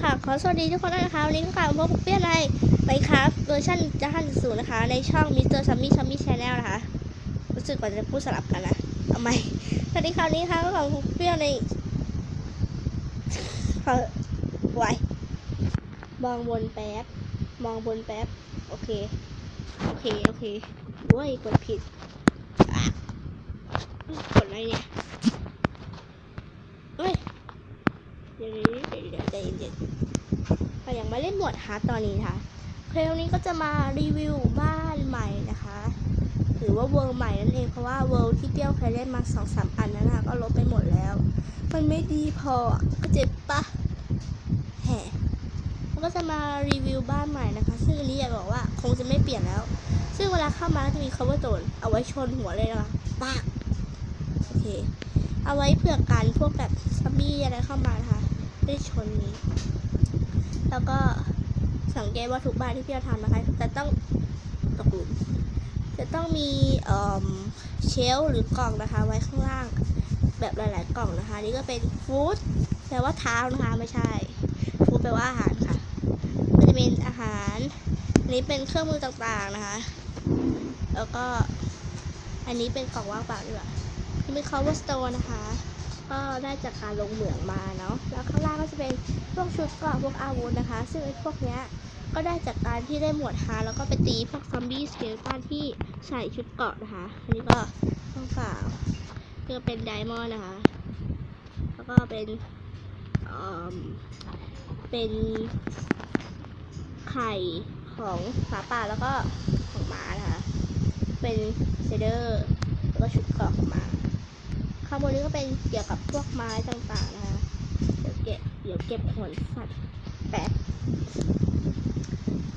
ค่ะ ขอสวัสดีทุกคนนะคะวันนี้ก็กลับมาพบกับเปี้ยนในไปครับเวอร์ชันจะหันศูนะคะ ในช่องมิสเตอร์ซัมมี่ซัมมี่ชาแนลนะคะ รู้สึกว่าจะพูดสลับกันนะทำไมสวัสดีคราวนี้ค่ะก็กลับมาพบกับเปี้ยนในขอไวมองบนแป๊บ มองบนแป๊บ โอเค โอเค โอเคว้ยกดผิดกดอะไรเนี่ยเฮ้ยเดี๋ยว ดี๋ยวเดี๋ยวใจเย็นๆก็ยังมาเล่นหมวดฮาร์ดตอนนี้ค่ะเพลงนี้ก็จะมารีวิวบ้านใหม่นะคะ หรือว่าเวิร์ใหม่นั่นเองเพราะว่าเวิร์ที่เปรี้ยวเคยเล่นมาสองสามอันนั้นนะคะก็ลบไปหมดแล้ว มันไม่ดีพอก็เจ็บปะแห่แล้วก็จะมารีวิวบ้านใหม่นะคะ ซึ่งอันนี้อยากบอกว่าคงจะไม่เปลี่ยนแล้ว ซึ่งเวลาเข้ามาก็จะมี cover โ o นเอาไว้ชนหัวเลยนะคะปากโอเค เอาไว้เผื่อกันพวกแบบซัมบี้อะไรเข้ามานะคะ ได้ชนนี้ แล้วก็สังเกตว่าทุกบ้านที่พี่เราทำนะคะจะต้องตกหลุมจะต้องมีเชลหรือกล่องนะคะ ไว้ข้างล่าง แบบหลาย ๆ กล่องนะคะ นี่ก็เป็นฟู้ดแปลว่าเท้านะคะไม่ใช่ฟู้ดแปลว่าอาหารค่ะก็จะเป็นอาหารอันนี้เป็นเครื่องมือต่าง ๆ นะคะ แล้วก็อันนี้เป็นกล่องว่างเปล่าดีกว่าที่เป็น cover store นะคะ ก็ได้จากการลงเหมืองมาเนาะแล้วข้างล่าง ชุดเกราะพวกอาวุธนะคะ ซึ่งไอ้พวกเนี้ยก็ได้จากการที่ได้หมวดฮาแล้วก็ไปตีพวกซอมบี้สเกลตันที่ใส่ชุดเกราะนะคะ อันนี้ก็ต้องเปล่านี่ก็เป็นไดมอนด์นะคะ แล้วก็เป็นเอ่อเป็นไข่ของหมาป่าแล้วก็ของหมานะคะ เป็นเซเดอร์ แล้วก็ชุดเกราะของหมาข้างบนนี้ก็เป็นเกี่ยวกับพวกไม้ต่างๆนะคะ ดี๋ยวเก็บเดี๋ยวเก็บขนสัตว์แป๊บ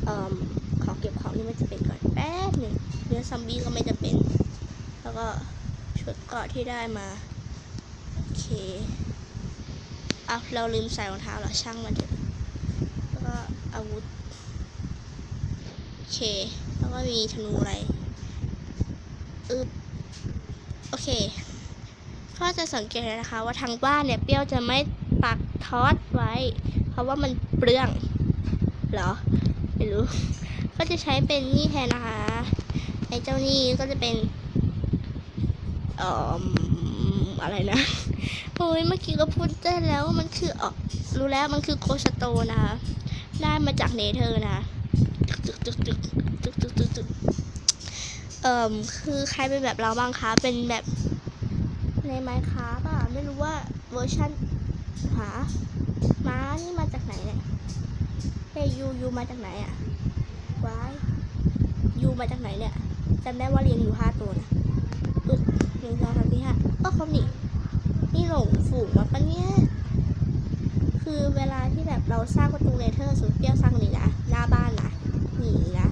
เอ่อขอเก็บของนี่มันจะเป็นก่อนแป๊บหนึ่งเนื้อซอมบี้ก็ไม่จะเป็น แล้วก็ชุดเกาะที่ได้มา โอเคเอาเราลืมใส่รองเท้าเหรอช่างมันเถอะแล้วก็อาวุธ โอเค แล้วก็มีธนูอะไรอึบโอเคก็จะสังเกตนะคะว่าทางบ้านเนี่ยเปรี้ยวจะไม่ ทอดไว้ เพราะว่ามันเปลืองเหรอ ไม่รู้ ก็จะใช้เป็นนี่แทนนะคะไอ้เจ้านี่ก็จะเป็นเอ่ออะไรนะโอ้ยเมื่อกี้ก็พูดได้แล้วว่ามันคือออรู้แล้วมันคือโคสโตนะคะได้มาจากเนเธอร์นะจึกจึกจึกจึกจึกจึกจึกเอ่อคือใครเป็นแบบเราบ้างคะ เป็นแบบในไมค์คราฟอะ ไม่รู้ว่าเวอร์ชัน หาม้านี่มาจากไหนเนี่ยเฮยูยูมาจากไหนอะวายยูมาจากไหนเนี่ยจำได้ว่าเลี้ยงอยู่ห้าตัวนะอึดหนึ่งสองสามสี่ห้าก็เขาหนีนี่หลงฝูงมาปะเนี่ย คือเวลาที่แบบเราสร้างประตูเนเธอร์สุดเปรี้ยวสร้างนี่นะหน้าบ้านนะหนีนะ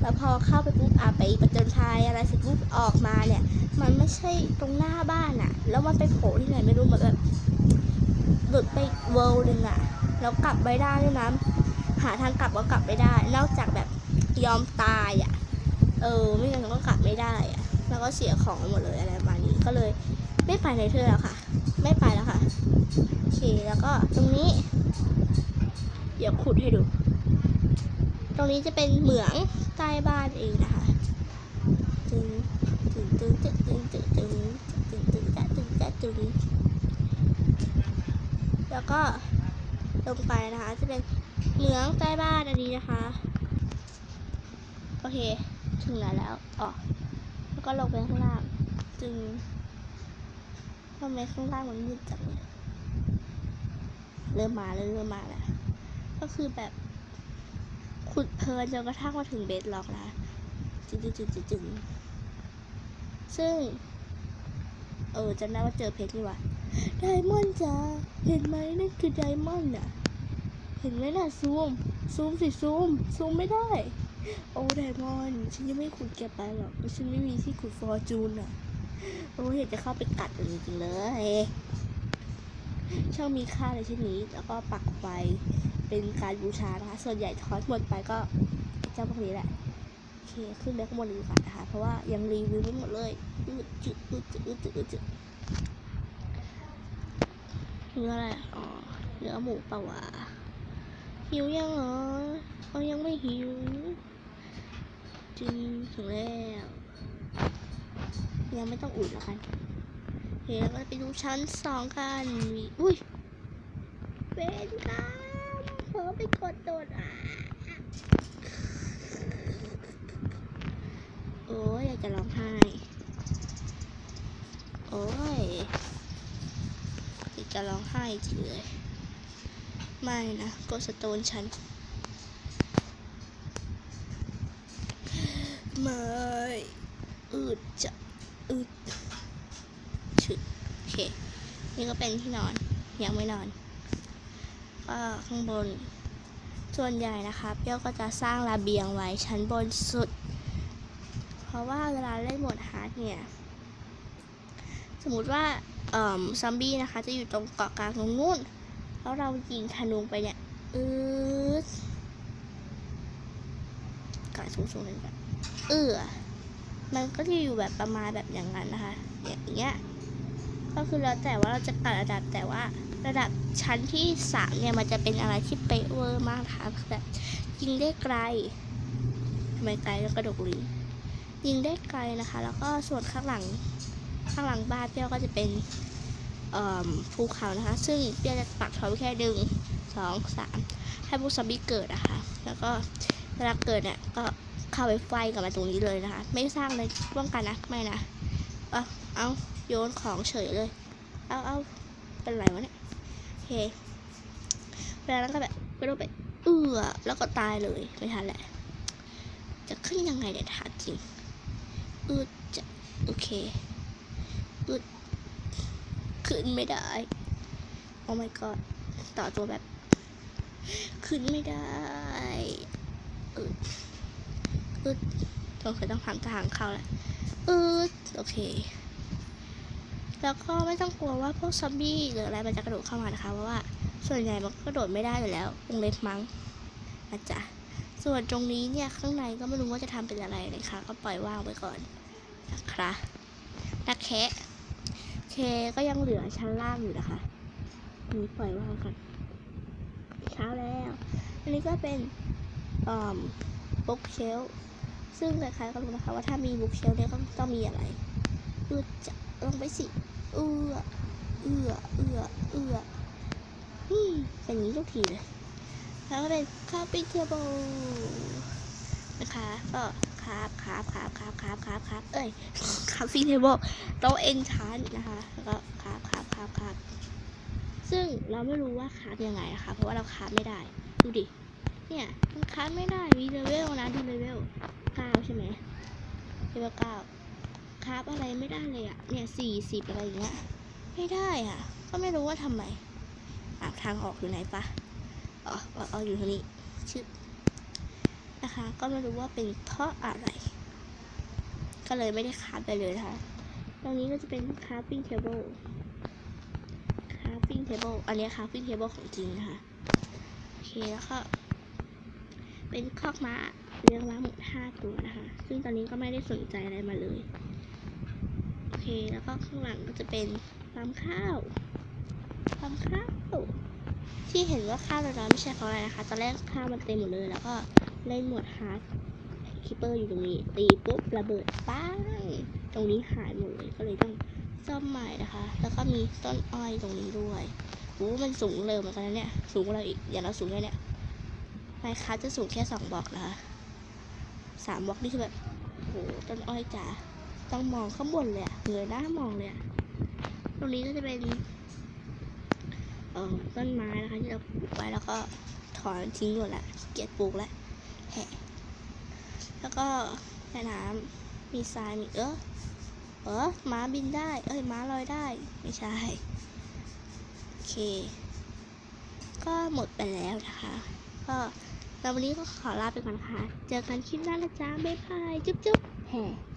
แล้วพอเข้าไปปุ๊บอะไปประจนภัยอะไรเสร็จปุ๊บออกมาเนี่ย มันไม่ใช่ตรงหน้าบ้านอะแล้วมันไปโผล่ที่ไหนไม่รู้เหมือนแบบ หลุดไปเวิลด์หนึ่งอะแล้วกลับไม่ได้ด้วยนะหาทางกลับก็กลับไม่ได้ นอกจากแบบยอมตายอะเออ ไม่งั้นก็กลับไม่ได้อะแล้วก็เสียของหมดเลยอะไรประมาณนี้ก็เลยไม่ไปในเธอแล้วค่ะ ไม่ไปแล้วค่ะโอเคแล้วก็ตรงนี้ เดี๋ยวขุดให้ดู ตรงนี้จะเป็นเหมืองใต้บ้านเองนะคะจึงตึงตึงตึงตึงตึงตึงตึงตึงตึงตึง แล้วก็ลงไปนะคะ จะเป็นเหมืองใต้บ้านอันนี้นะคะ โอเค ถึงไหนแล้วอ๋อแล้วก็ลงไปข้างล่างจึงทำไมข้างล่างมันมืดจังเลยเริ่มมาเริ่มมาแล้วก็คือแบบขุดเพลินจนกระทั่งมาถึงเบสล็อกนะจึงจึงจึงจึงจึงซึ่ง เออจำได้ว่าเจอเพชรนี่หว่า ไดมอนด์จ้าเห็นไหมนั่นคือไดมอนด์อะ เห็นไหมน่ะซูม ซูมสิซูม ซูมไม่ได้ โอ้ไดมอนด์ฉันยังไม่ขุดแกไปหรอกเพราะฉันไม่มีที่ขุดฟอร์จูนอะ โอ้อยากจะเข้าไปกัดจริงๆเลยช่างมีค่าเลยชิ้นนี้แล้วก็ปักไฟเป็นการบูชานะคะ ส่วนใหญ่ทอดหมดไปก็เจ้าพวกนี้แหละโอเคขึ้นไปข้างบนดีกว่านะคะ เพราะว่ายังรีวิวไม่หมดเลยอืดจึดอืดจึดอืดจึดอืดจึด เนื้ออะไร อ๋อ เนื้อหมูปะวะ หิวยังเหรอเอายังไม่หิวจึงถึงแล้ว ยังไม่ต้องอุ่นแล้วกันเคแล้วก็ไปดูชั้นสองกันมีอุ้ยเป็นกรรมเผลอไปกดโดดอะโอ้ยอยากจะร้องไห้ โอ้ยอย จะร้องไห้จริงเลย ไม่นะกดสโตนฉัน ไม่อืดจะอืดชึโอเค นี่ก็เป็นที่นอน ยังไม่นอนก็ข้างบน ส่วนใหญ่นะคะเปรี้ยวก็จะสร้างระเบียงไว้ชั้นบนสุด เพราะว่าเวลาเล่นหมดฮาร์ดเนี่ย สมมติว่า ซอมบี้นะคะ จะอยู่ตรงเกาะกลางตรงนู้น แล้วเรายิงธนูไปเนี่ยอืดกาสูงๆเลยแบบเออมันก็จะอยู่แบบประมาณแบบอย่างนั้นนะคะ อย่างเงี้ย ก็คือแล้วแต่ว่าเราจะตัดระดับแต่ว่าระดับชั้นที่สามเนี่ยมันจะเป็นอะไรที่เป๊ะเวอร์มากนะคะแบบยิงได้ไกลทำไมไกลแล้วกระดกลิ้นยิงได้ไกลนะคะ แล้วก็ส่วนข้างหลัง ข้างหลังบ้านเปรี้ยวก็จะเป็นภูเขานะคะ ซึ่งเปรี้ยวจะปักทอยไว้แค่หนึ่งสองสามให้พวกซอมบี้เกิดนะคะ แล้วก็เวลาเกิดเนี่ยก็เข้าไปไฟกับมาตรงนี้เลยนะคะ ไม่สร้างเลยป้องกันนะไม่นะเอาเอาโยนของเฉยเลย เอาเอาเป็นไรวะเนี่ยโอเคเวลานั้นก็แบบกระโดดไปเอื้อแล้วก็ตายเลยไม่ทันแหละ จะขึ้นยังไงเนี่ยถามจริงอืดจะโอเค ขึ้นไม่ได้ โอ้ my god ต่อตัวแบบ ขึ้นไม่ได้อึดอึดต้องเคยต้องทำทางเข้าแหละอึดโอเค แล้วก็ไม่ต้องกลัวว่าพวกซอมบี้หรืออะไรมันจะกระโดดเข้ามานะคะเพราะว่าส่วนใหญ่มันก็กระโดดไม่ได้อยู่แล้ววงเล็บมั้งนะจ๊ะส่วนตรงนี้เนี่ยข้างในก็ไม่รู้ว่าจะทำเป็นอะไรนะคะ ก็ปล่อยว่างไว้ก่อนนะคะนักแคะ ก็ยังเหลือชั้นล่างอยู่นะคะนี่ปล่อยวางก่อนเช้าแล้ว อันนี้ก็เป็นบุ๊กเชลซึ่งใครๆก็รู้นะคะว่าถ้ามีบุ๊กเชลเนี่ยก็ต้องมีอะไรอือจะลงไปสิ เอื้อ เอื้อ เอื้อ เอื้ออืมเป็นอย่างนี้ทุกทีเลย แล้วก็เป็นคาปิเทเบิล นะคะก็ครับครับครับครับครับครับครับเอ้ยคาฟิเทเบิลโต๊ะเอ็นชานนะคะแล้วก็คราบคราบคราบคราบซึ่งเราไม่รู้ว่าคราบยังไงนะคะเพราะว่าเราคราบไม่ได้ ดูดิ เนี่ยมันคราบไม่ได้มีเลเวลนะดูเลเวลเก้าใช่ไหมเลเวลเก้าคราบอะไรไม่ได้เลยอะเนี่ยสี่สิบอะไรอย่างเงี้ยไม่ได้อะก็ไม่รู้ว่าทำไมอะทางออกอยู่ไหนปะอ๋ออ๋ออ๋อยู่ทางนี้ชื่อ นะคะ ก็ไม่รู้ว่าเป็นเพราะอะไร ก็เลยไม่ได้คราบไปเลยนะคะ ตรงนี้ก็จะเป็น crafting table crafting table อันนี้ crafting table ของจริงนะคะ โอเคแล้วก็เป็นคอกม้าเลี้ยงม้าหมดห้าตัวนะคะ ซึ่งตอนนี้ก็ไม่ได้สนใจอะไรมาเลย โอเค แล้วก็ข้างหลังก็จะเป็นฟาร์มข้าวฟาร์มข้าว ที่เห็นว่าข้าวน้อยๆไม่ใช่เพราะอะไรนะคะ ตอนแรกข้าวมันเต็มหมดเลย แล้วก็ เล่นหมวดฮาร์ดคิปเปอร์อยู่ตรงนี้ ตีปุ๊บระเบิดป้างตรงนี้หายหมดเลยก็เลยต้องซ่อมใหม่นะคะ แล้วก็มีต้นอ้อยตรงนี้ด้วยโอ้มันสูงเลยเหมือนกันนะเนี่ยสูงกว่าเราอีกอย่างเราสูงแค่เนี่ยไมค์คัจะสูงแค่สองบล็อกนะคะสามบล็อกนี่คือแบบโอ้ต้นอ้อยจ๋าต้องมองข้างบนเลยอะเงยหน้ามองเลยอะตรงนี้ก็จะเป็นเอ่อต้นไม้นะคะที่เราปลูกไว้แล้วก็ถอนทิ้งหมดละเกียจปลูกแล้ว แล้วก็แม่น้ำมีทรายมีเออเออม้าบินได้ เอ้ยม้าลอยได้ ไม่ใช่ โอเค ก็หมดไปแล้วนะคะ ก็แล้ววันนี้ก็ขอลาไปก่อนนะคะเจอกันคลิปหน้านะจ๊ะ บ๊ายบาย จุ๊บจุ๊บแห่